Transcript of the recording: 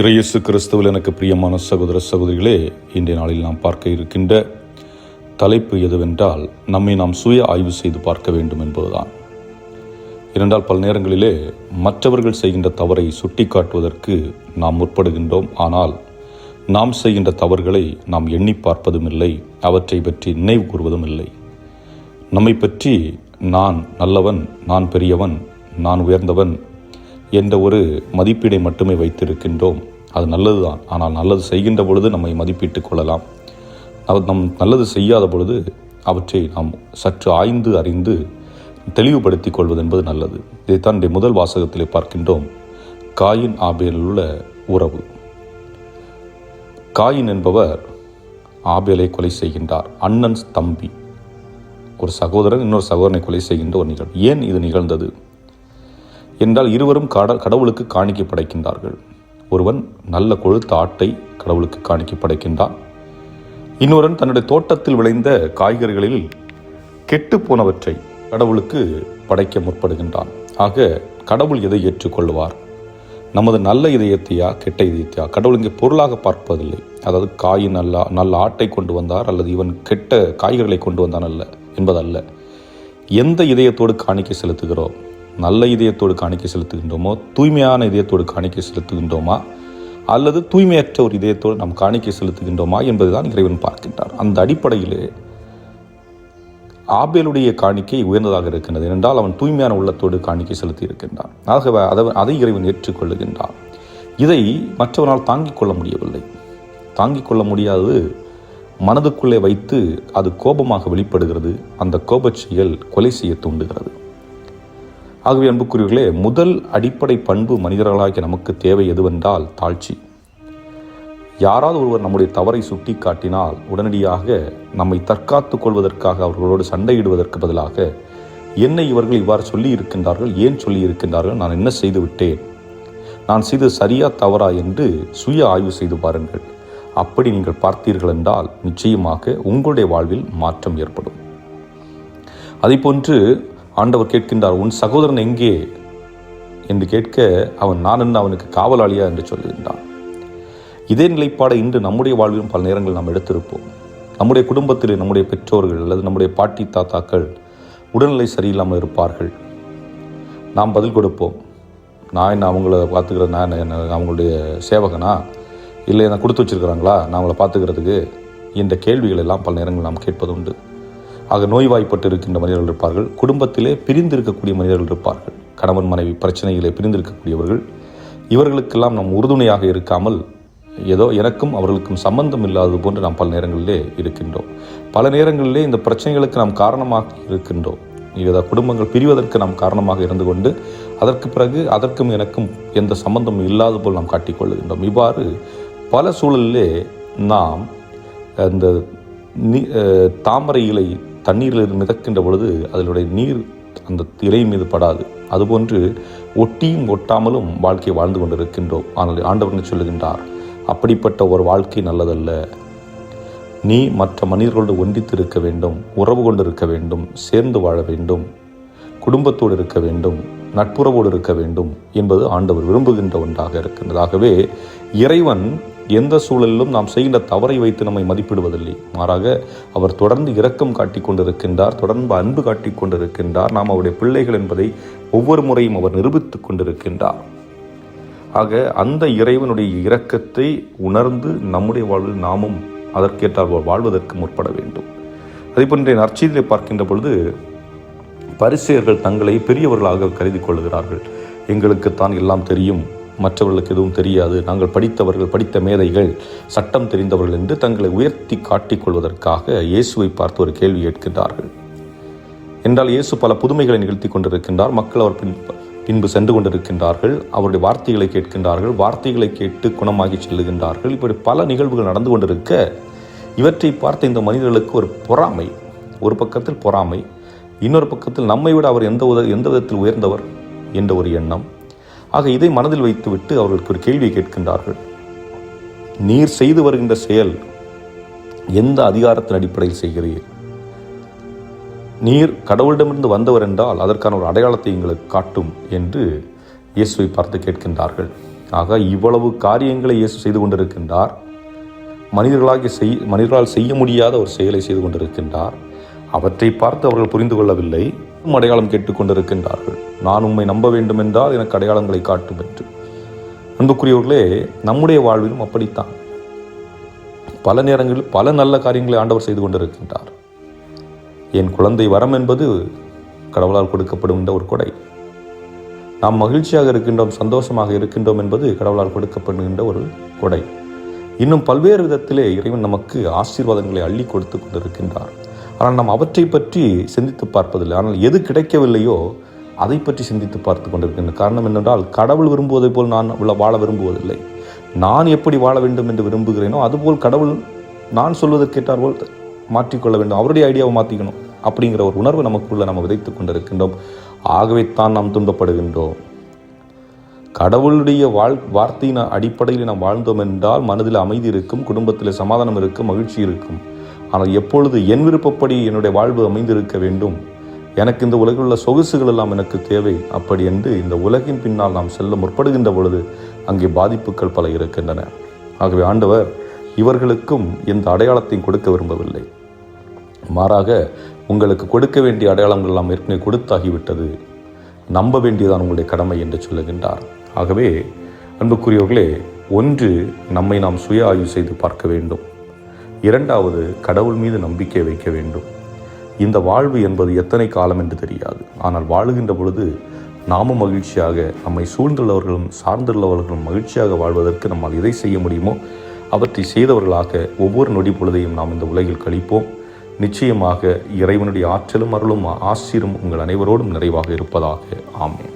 இறையேசு கிறிஸ்துவில் எனக்கு பிரியமான சகோதர சகோதரிகளே இன்றைய நாளில் நாம் பார்க்க இருக்கின்ற தலைப்பு எதுவென்றால் நம்மை நாம் சுய ஆய்வு செய்து பார்க்க வேண்டும் என்பதுதான். இரண்டால் பல நேரங்களிலே மற்றவர்கள் செய்கின்ற தவறை சுட்டி காட்டுவதற்கு நாம் முற்படுகின்றோம். ஆனால் நாம் செய்கின்ற தவறுகளை நாம் எண்ணி பார்ப்பதும் இல்லை அவற்றை பற்றி நினைவு கூறுவதும் இல்லை. நம்மை பற்றி நான் நல்லவன் நான் பெரியவன் நான் உயர்ந்தவன் என்ற ஒரு மதிப்பீடை மட்டுமே வைத்திருக்கின்றோம். அது நல்லதுதான். ஆனால் நல்லது செய்கின்ற பொழுது நம்மை மதிப்பிட்டுக் கொள்ளலாம். நம் நல்லது செய்யாத பொழுது அவற்றை நாம் சற்று ஆய்ந்து அறிந்து தெளிவுபடுத்திக் கொள்வது என்பது நல்லது. இதைத்தான் முதல் வாசகத்திலே பார்க்கின்றோம். காயின் ஆபேலில் உள்ள உறவு. காயின் என்பவர் ஆபேலை கொலை செய்கின்றார். அண்ணன் தம்பி. ஒரு சகோதரன் இன்னொரு சகோதரனை கொலை செய்கின்ற ஒரு நிகழ்வு. ஏன் இது நிகழ்ந்தது? என்றால் இருவரும் கட கடவுளுக்கு காணிக்கை படைக்கின்றார்கள் ஒருவன் நல்ல கொழுத்த ஆட்டை கடவுளுக்கு காணிக்கை படைக்கின்றான் இன்னொருவன் தன்னுடைய தோட்டத்தில் விளைந்த காய்கறிகளில் கெட்டு போனவற்றை கடவுளுக்கு படைக்க முற்படுகின்றான். ஆக கடவுள் எதை ஏற்றுக்கொள்வார் நமது நல்ல இதயத்தையா கெட்ட இதயத்தையா? கடவுள் இங்கே பொருளாக பார்ப்பதில்லை. அதாவது காய் நல்ல நல்ல ஆட்டை கொண்டு வந்தார் அல்லது இவன் கெட்ட காய்கறிகளை கொண்டு வந்தான் அல்ல என்பதல்ல. எந்த இதயத்தோடு காணிக்கை செலுத்துகிறோம்? நல்ல இதயத்தோடு காணிக்கை செலுத்துகின்றோமோ தூய்மையான இதயத்தோடு காணிக்கை செலுத்துகின்றோமா அல்லது தூய்மையற்ற ஒரு இதயத்தோடு நாம் காணிக்கை செலுத்துகின்றோமா என்பதுதான் இறைவன் பார்க்கின்றார். அந்த அடிப்படையிலே ஆபேலுடைய காணிக்கை உயர்ந்ததாக இருக்கின்றது. என்றால் அவன் தூய்மையான உள்ளத்தோடு காணிக்கை செலுத்தி இருக்கின்றான். ஆகவே அதை அதை இறைவன் ஏற்றுக்கொள்ளுகின்றான். இதை மற்றவனால் தாங்கிக் கொள்ள முடியவில்லை. தாங்கிக் கொள்ள முடியாது. மனதுக்குள்ளே வைத்து அது கோபமாக வெளிப்படுகிறது. அந்த கோபச் செயல் கொலை செய்ய தூண்டுகிறது. ஆகவே அன்புக்குரியவர்களே முதல் அடிப்படை பண்பு மனிதர்களாகிய நமக்கு தேவை எதுவென்றால் தாழ்ச்சி. யாராவது ஒருவர் நம்முடைய தவறை சுட்டி காட்டினால் உடனடியாக நம்மை தற்காத்துக் கொள்வதற்காக அவர்களோடு சண்டையிடுவதற்கு பதிலாக என்னை இவர்கள் இவ்வாறு சொல்லி இருக்கின்றார்கள் ஏன் சொல்லி இருக்கின்றார்கள் நான் என்ன செய்து விட்டேன்? நான் செய்தது சரியா தவறா என்று சுய ஆய்வு செய்து பாருங்கள். அப்படி நீங்கள் பார்த்தீர்கள் என்றால் நிச்சயமாக உங்களுடைய வாழ்வில் மாற்றம் ஏற்படும். அதை போன்று ஆண்டவர் கேட்கின்றார் உன் சகோதரன் எங்கே? என்று கேட்க அவன் நான் என்ன அவனுக்கு காவலாளியா? என்று சொல்லுகின்றான். இதே நிலைப்பாடை இன்று நம்முடைய வாழ்விலும் பல நேரங்கள் நாம் எடுத்திருப்போம். நம்முடைய குடும்பத்தில் நம்முடைய பெற்றோர்கள் அல்லது நம்முடைய பாட்டி தாத்தாக்கள் உடல்நிலை சரியில்லாமல் இருப்பார்கள். நாம் பதில் கொடுப்போம். நான் என்ன அவங்கள பார்த்துக்கிற நான் என்ன அவங்களுடைய சேவகனா? இல்லை என்ன கொடுத்து வச்சிருக்கிறாங்களா? நான் அவங்கள பார்த்துக்கிறதுக்கு? இந்த கேள்விகள் எல்லாம் பல நேரங்கள் நாம் கேட்பது உண்டு ஆக நோய்வாய்ப்பட்டு இருக்கின்ற மனிதர்கள் இருப்பார்கள். குடும்பத்திலே பிரிந்து இருக்கக்கூடிய மனிதர்கள் இருப்பார்கள். கணவன் மனைவி பிரச்சனைகளை பிரிந்து இருக்கக்கூடியவர்கள் இவர்களுக்கெல்லாம் நாம் உறுதுணையாக இருக்காமல் ஏதோ எனக்கும் அவர்களுக்கும் சம்பந்தம் இல்லாதது போன்று நாம் பல நேரங்களிலே இருக்கின்றோம். பல நேரங்களிலே இந்த பிரச்சனைகளுக்கு நாம் காரணமாக இருக்கின்றோம். இதை குடும்பங்கள் பிரிவதற்கு நாம் காரணமாக இருந்து கொண்டு அதற்கு பிறகு அதற்கும் எனக்கும் எந்த சம்பந்தமும் இல்லாத போல் நாம் காட்டிக்கொள்ளுகின்றோம் இவ்வாறு பல சூழலிலே நாம் அந்த நீ தாமரை இலை தண்ணீரில் மிதக்கின்ற பொழுது அதனுடைய நீர் அந்த இலை மீது படாது. அதுபோன்று ஒட்டியும் ஒட்டாமலும் வாழ்க்கை வாழ்ந்து கொண்டிருக்கின்றோம். ஆனால் ஆண்டவர் சொல்லுகின்றார்? அப்படிப்பட்ட ஒரு வாழ்க்கை நல்லதல்ல. நீ மற்ற மனிதர்களோடு ஒன்றித்து இருக்க வேண்டும் உறவு கொண்டு இருக்க வேண்டும் சேர்ந்து வாழ வேண்டும் குடும்பத்தோடு இருக்க வேண்டும் நட்புறவோடு இருக்க வேண்டும் என்பது ஆண்டவர் விரும்புகின்ற ஒன்றாக இருக்கின்றதாகவே இறைவன் எந்த சூழலிலும் நாம் செய்கின்ற தவறை வைத்து நம்மை மதிப்பிடுவதில்லை. மாறாக அவர் தொடர்ந்து இரக்கம் காட்டிக் கொண்டிருக்கின்றார் தொடர்ந்து அன்பு காட்டிக் கொண்டிருக்கின்றார். நாம் அவருடைய பிள்ளைகள் என்பதை ஒவ்வொரு முறையும் அவர் நிரூபித்துக் கொண்டிருக்கின்றார். ஆக அந்த இறைவனுடைய இரக்கத்தை உணர்ந்து நம்முடைய வாழ்வில் நாமும் அதற்கேற்றால் வாழ்வதற்கு முற்பட வேண்டும். அதேபோன்ற நற்செய்தியை பார்க்கின்ற பொழுது பரிசெயர்கள் தங்களை பெரியவர்களாக கருதி கொள்கிறார்கள். எங்களுக்குத்தான் எல்லாம் தெரியும். மற்றவர்களுக்கு எதுவும் தெரியாது. நாங்கள் படித்தவர்கள் படித்த மேதைகள் சட்டம் தெரிந்தவர்கள் என்று தங்களை உயர்த்தி காட்டிக்கொள்வதற்காக இயேசுவை பார்த்து ஒரு கேள்வி கேட்கின்றார்கள். என்றால் இயேசு பல புதுமைகளை நிகழ்த்தி கொண்டிருக்கின்றார். மக்கள் அவர் பின் பின்பு சென்று கொண்டிருக்கின்றார்கள். அவருடைய வார்த்தைகளை கேட்கின்றார்கள். வார்த்தைகளை கேட்டு குணமாகி செல்லுகின்றார்கள் இப்படி பல நிகழ்வுகள் நடந்து கொண்டிருக்க இவற்றை பார்த்த இந்த மனிதர்களுக்கு ஒரு பொறாமை. ஒரு பக்கத்தில் பொறாமை இன்னொரு பக்கத்தில் நம்மை விட அவர் எந்த உத எந்த விதத்தில் உயர்ந்தவர் என்ற ஒரு எண்ணம். ஆக இதை மனதில் வைத்துவிட்டு அவர்களுக்கு ஒரு கேள்வியை கேட்கின்றார்கள். நீர் செய்து வருகின்ற செயல் எந்த அதிகாரத்தின் அடிப்படையில் செய்கிறீர்? நீர் கடவுளிடமிருந்து வந்தவர் என்றால் அதற்கான ஒரு அடையாளத்தை எங்களுக்கு காட்டும் என்று இயேசுவை பார்த்து கேட்கின்றார்கள். ஆக இவ்வளவு காரியங்களை இயேசு செய்து கொண்டிருக்கின்றார். மனிதர்களாகி செய் மனிதர்களால் செய்ய முடியாத ஒரு செயலை செய்து கொண்டிருக்கின்றார். அவற்றை பார்த்து அவர்கள் புரிந்து கொள்ளவில்லை. அடையாளம் கேட்டுக்கொண்டிருக்கின்றார்கள். நான் உம்மை நம்ப வேண்டும் என்றால் எனக்கு அடையாளங்களை காட்டும் என்று. அன்புக்குரியவர்களே நம்முடைய வாழ்விலும் அப்படித்தான். பல நேரங்களில் பல நல்ல காரியங்களை ஆண்டவர் செய்து கொண்டிருக்கின்றார். என் குழந்தை வரம் என்பது கடவுளால் கொடுக்கப்படும் என்ற ஒரு கொடை. நாம் மகிழ்ச்சியாக இருக்கின்றோம் சந்தோஷமாக இருக்கின்றோம் என்பது கடவுளால் கொடுக்கப்படுகின்ற ஒரு கொடை. இன்னும் பல்வேறு விதத்திலே இறைவன் நமக்கு ஆசீர்வாதங்களை அள்ளி கொடுத்து கொண்டிருக்கின்றார். ஆனால் நாம் அவற்றை பற்றி சிந்தித்து பார்ப்பதில்லை. ஆனால் எது கிடைக்கவில்லையோ அதை பற்றி சிந்தித்து பார்த்து கொண்டிருக்கின்ற காரணம் என்னென்றால் கடவுள் விரும்புவதை போல் நான் உள்ள- வாழ விரும்புவதில்லை. நான் எப்படி வாழ வேண்டும் என்று விரும்புகிறேனோ அதுபோல் கடவுள் நான் சொல்வதற்கேற்றார் போல் மாற்றிக்கொள்ள வேண்டும். அவருடைய ஐடியாவை மாற்றிக்கணும் அப்படிங்கிற ஒரு உணர்வு நமக்குள்ளே நம்ம விதைத்து கொண்டிருக்கின்றோம். ஆகவே தான் நாம் துன்பப்படுகின்றோம். கடவுளுடைய வாழ் வார்த்தையின் அடிப்படையில் நாம் வாழ்ந்தோம் என்றால் மனதில் அமைதி இருக்கும் குடும்பத்தில் சமாதானம் இருக்கும் மகிழ்ச்சி இருக்கும். ஆனால் எப்பொழுது என் விருப்பப்படி என்னுடைய வாழ்வு அமைந்திருக்க வேண்டும்? எனக்கு இந்த உலகில் உள்ள சொகுசுகள் எல்லாம் எனக்கு தேவை. அப்படி என்று இந்த உலகின் பின்னால் நாம் செல்ல முற்படுகின்ற பொழுது அங்கே பாதிப்புகள் பல இருக்கின்றன. ஆகவே ஆண்டவர் இவர்களுக்கும் எந்த அடையாளத்தையும் கொடுக்க விரும்பவில்லை. மாறாக உங்களுக்கு கொடுக்க வேண்டிய அடையாளங்கள் எல்லாம் ஏற்கனவே கொடுத்தாகிவிட்டது. நம்ப வேண்டியதான் உங்களுடைய கடமை என்று சொல்லுகின்றார். ஆகவே அன்புக்குரியவர்களே ஒன்று நம்மை நாம் சுய ஆய்வு செய்து பார்க்க வேண்டும். இரண்டாவது கடவுள் மீது நம்பிக்கை வைக்க வேண்டும். இந்த வாழ்வு என்பது எத்தனை காலம் என்று தெரியாது. ஆனால் வாழுகின்ற பொழுது நாமும் மகிழ்ச்சியாக நம்மை சூழ்ந்துள்ளவர்களும் சார்ந்துள்ளவர்களும் மகிழ்ச்சியாக வாழ்வதற்கு நம்மால் எதை செய்ய முடியுமோ அவற்றை செய்தவர்களாக ஒவ்வொரு நொடி பொழுதையும் நாம் இந்த உலகில் கழிப்போம். நிச்சயமாக இறைவனுடைய ஆற்றலும் அருளும் ஆசிரும் உங்கள் அனைவரோடும் நிறைவாக இருப்பதாக. ஆமேன்.